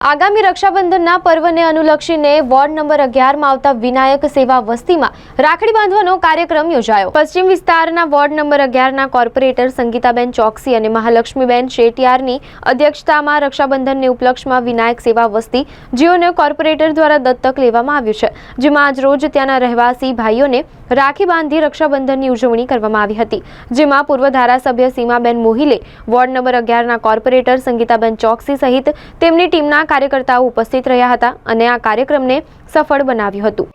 આગામી રક્ષાબંધનના પર્વને અનુલક્ષીને વોર્ડ નંબર અગિયારમાં આવતા વિનાયક સેવા વસ્તીમાં રાખડી બાંધવાનો કાર્યક્રમ યોજાયો. પશ્ચિમ વિસ્તારના વોર્ડ નંબર અગિયારના કોર્પોરેટર સંગીતાબેન ચોકસી અને મહાલક્ષ્મીબેન શેટિયારની અધ્યક્ષતામાં રક્ષાબંધનને ઉપલક્ષમાં વિનાયક સેવા વસ્તી જીઓને કોર્પોરેટર દ્વારા દત્તક લેવામાં આવ્યું છે, જેમાં આજ રોજ ત્યાંના રહેવાસી ભાઈઓને રાખી બાંધી રક્ષાબંધનની ઉજવણી કરવામાં આવી હતી, જેમાં પૂર્વ ધારાસભ્ય સીમાબેન મોહિલે, વોર્ડ નંબર અગિયારના કોર્પોરેટર સંગીતાબેન ચોકસી સહિત તેમની ટીમના કાર્યકર્તાઓ ઉપસ્થિત રહ્યા હતા અને આ કાર્યક્રમને સફળ બનાવ્યું હતું.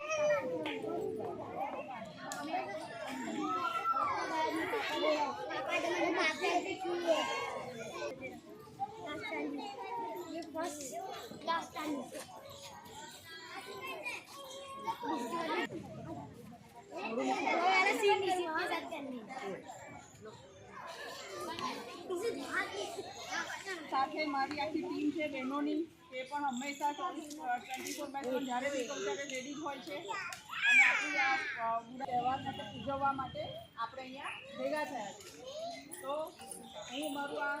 સાથે મારી આખી ટીમ છે, બહેનોની. એ પણ હંમેશા ટ્વેન્ટી ફોર બાય સેવન જ્યારે બી ત્યારે લેડીઝ હોય છે. અને આપણી આ તહેવાર માટે ઉજવવા માટે આપણે અહીંયા ભેગા થયા છીએ. તો હું મારું આ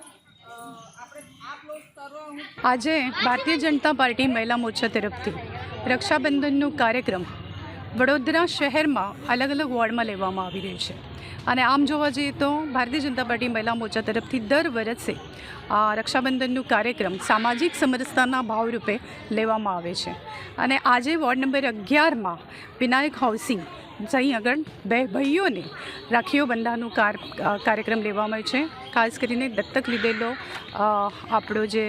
આજે ભારતીય જનતા પાર્ટી મહિલા મોરચા તરફથી રક્ષાબંધનનો કાર્યક્રમ વડોદરા શહેરમાં અલગ અલગ વોર્ડમાં લેવામાં આવી રહ્યું છે. અને આમ જોવા જઈએ તો ભારતીય જનતા પાર્ટી મહિલા મોરચા તરફથી દર વર્ષે આ રક્ષાબંધનનો કાર્યક્રમ સામાજિક સમરસતાના ભાવરૂપે લેવામાં આવે છે. અને આજે વોર્ડ નંબર અગિયારમાં વિનાયક હાઉસિંગ જઈ આગળ બે ભાઈઓને રાખીઓ બંધાનો કાર કાર્યક્રમ લેવામાં આવ્યો છે. ખાસ કરીને દત્તક લીધેલો આપણો જે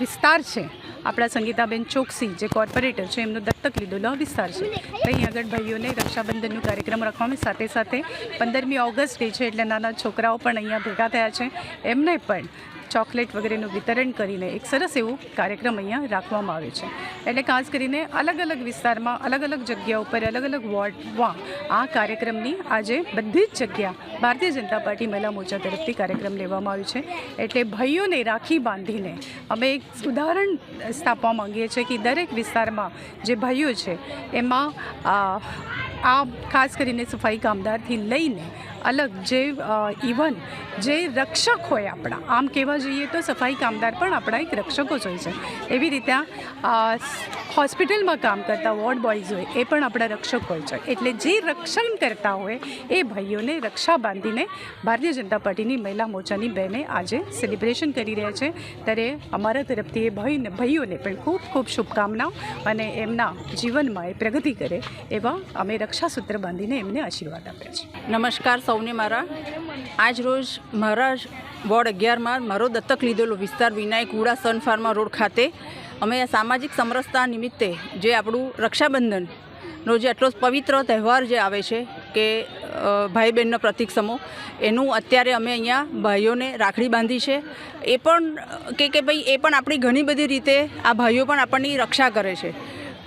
વિસ્તાર છે. આપણા સંગીતાબેન ચોકસી, જે કોર્પોરેટર છે, એમનો દત્તક લીધેલો વિસ્તાર છે. અહીં આગળ ભાઈઓને રક્ષાબંધનનો કાર્યક્રમ રાખવામાં સાથે સાથે પંદરમી ઓગસ્ટે છે, એટલે નાના છોકરાઓ પણ અહીંયા ભેગા થયા છે. એમને પણ ચોકલેટ વગેરેનું વિતરણ કરીને એક સરસ એવું કાર્યક્રમ અહીંયા રાખવામાં આવે છે. એટલે ખાસ કરીને અલગ અલગ વિસ્તારમાં, અલગ અલગ જગ્યા ઉપર, અલગ અલગ વોર્ડમાં આ કાર્યક્રમની આજે બધી જ જગ્યા ભારતીય જનતા પાર્ટી મહિલા મોરચા તરફથી કાર્યક્રમ લેવામાં આવ્યો છે. એટલે ભાઈઓને રાખી બાંધીને અમે એક ઉદાહરણ સ્થાપવા માંગીએ છીએ કે દરેક વિસ્તારમાં જે ભાઈઓ છે, એમાં આ ખાસ કરીને સફાઈ કામદારથી લઈને અલગ જે ઇવન જે રક્ષક હોય આપણા, આમ કહેવા જઈએ તો સફાઈ કામદાર પણ આપણા એક રક્ષકો જ હોય છે. એવી રીતે હોસ્પિટલમાં કામ કરતા વોર્ડ બોયઝ હોય, એ પણ આપણા રક્ષક હોય છે. એટલે જે રક્ષણ કરતા હોય, એ ભાઈઓને રક્ષા બાંધીને ભારતીય જનતા પાર્ટીની મહિલા મોરચાની બહેને આજે સેલિબ્રેશન કરી રહ્યા છે. ત્યારે અમારા તરફથી એ ભાઈને ભાઈઓને પણ ખૂબ ખૂબ શુભકામનાઓ અને એમના જીવનમાં એ પ્રગતિ કરે એવા અમે રક્ષાસૂત્ર બાંધીને એમને આશીર્વાદ આપ્યા છે. નમસ્કાર સૌને મારા. આજ રોજ મારા વોર્ડ અગિયારમાં મારો દત્તક લીધેલો વિસ્તાર વિનાયક ઉડા સન ફાર્મા રોડ ખાતે. અમે આ સામાજિક સમરસતા નિમિત્તે જે આપણું રક્ષાબંધનનો જે આટલો પવિત્ર તહેવાર જે આવે છે કે ભાઈ બહેનનો પ્રતિક સમો એનું અત્યારે અમે અહીંયા ભાઈઓને રાખડી બાંધી છે. એ પણ, કે કે ભાઈ, એ પણ આપણી ઘણી બધી રીતે આ ભાઈઓ પણ આપણની રક્ષા કરે છે.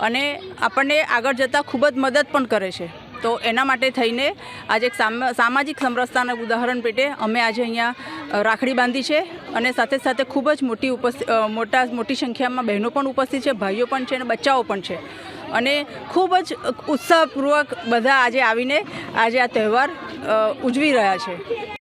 અને આપણને આગળ જતાં ખૂબ જ મદદ પણ કરે છે. તો એના માટે થઈને આજે એક સામ- સામાજિક સમરસતાના ઉદાહરણ પેટે અમે આજે અહીંયા રાખડી બાંધી છે. અને સાથે સાથે ખૂબ જ મોટી ઉપસ્થિત મોટા, મોટી સંખ્યામાં બહેનો પણ ઉપસ્થિત છે, ભાઈઓ પણ છે અને બચ્ચાઓ પણ છે. અને ખૂબ જ ઉત્સાહપૂર્વક બધા આજે આવીને આજે આ તહેવાર ઉજવી રહ્યા છે.